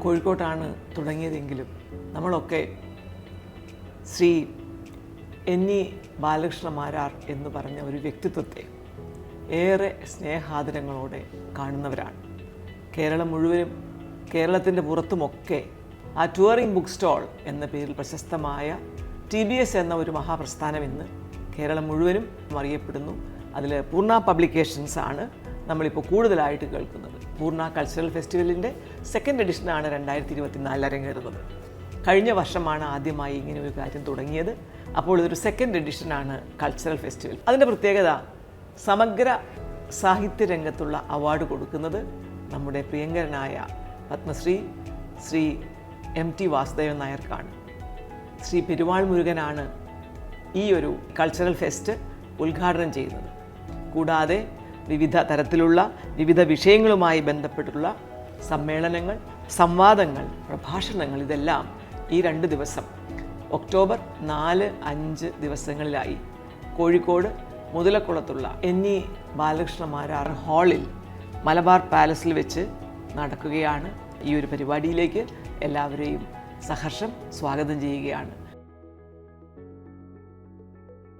കോഴിക്കോട്ടാണ് തുടങ്ങിയതെങ്കിലും നമ്മളൊക്കെ Shri N E Balakrishna Marar എന്ന് പറഞ്ഞ ഒരു വ്യക്തിത്വത്തെ ഏറെ സ്നേഹാദരങ്ങളോടെ കാണുന്നവരാണ്. കേരളം മുഴുവനും കേരളത്തിന്റെ പുറത്തുമൊക്കെ ആ ടൂറിംഗ് ബുക്ക് സ്റ്റോൾ എന്ന പേരിൽ പ്രശസ്തമായ ടി ബി എസ് എന്ന ഒരു മഹാപ്രസ്ഥാനം ഇന്ന് കേരളം മുഴുവനും അറിയപ്പെടുന്നു. അതിൽ പൂർണ പബ്ലിക്കേഷൻസ് ആണ് നമ്മളിപ്പോൾ കൂടുതലായിട്ട് കേൾക്കുന്നത്. പൂർണ കൾച്ചറൽ ഫെസ്റ്റിവലിന്റെ സെക്കൻഡ് എഡിഷനാണ് രണ്ടായിരത്തി ഇരുപത്തിനാലിൽ അരങ്ങേറുന്നത്. കഴിഞ്ഞ വർഷമാണ് ആദ്യമായി ഇങ്ങനെ ഒരു കാര്യം തുടങ്ങിയത്. അപ്പോൾ ഇതൊരു സെക്കൻഡ് എഡിഷനാണ് കൾച്ചറൽ ഫെസ്റ്റിവൽ. അതിന്റെ പ്രത്യേകത സമഗ്ര സാഹിത്യ രംഗത്തുള്ള അവാർഡ് കൊടുക്കുന്നത് നമ്മുടെ പ്രിയങ്കരനായ പത്മശ്രീ ശ്രീ എം ടി വാസുദേവൻ നായർക്കാണ്. ശ്രീ പെരുവാൾ മുരുകനാണ് ഈ ഒരു കൾച്ചറൽ ഫെസ്റ്റ് ഉദ്ഘാടനം ചെയ്യുന്നത്. കൂടാതെ വിവിധ തരത്തിലുള്ള വിവിധ വിഷയങ്ങളുമായി ബന്ധപ്പെട്ടുള്ള സമ്മേളനങ്ങൾ സംവാദങ്ങൾ പ്രഭാഷണങ്ങൾ ഇതെല്ലാം ഈ രണ്ട് ദിവസം ഒക്ടോബർ നാല് അഞ്ച് ദിവസങ്ങളിലായി കോഴിക്കോട് മുതലക്കുളത്തുള്ള ഇ ബാലകൃഷ്ണ മാരാർ ഹാളിൽ മലബാർ പാലസിൽ വെച്ച് നടക്കുകയാണ്. ഈ ഒരു പരിപാടിയിലേക്ക് എല്ലാവരെയും സഹർഷം സ്വാഗതം ചെയ്യുകയാണ്.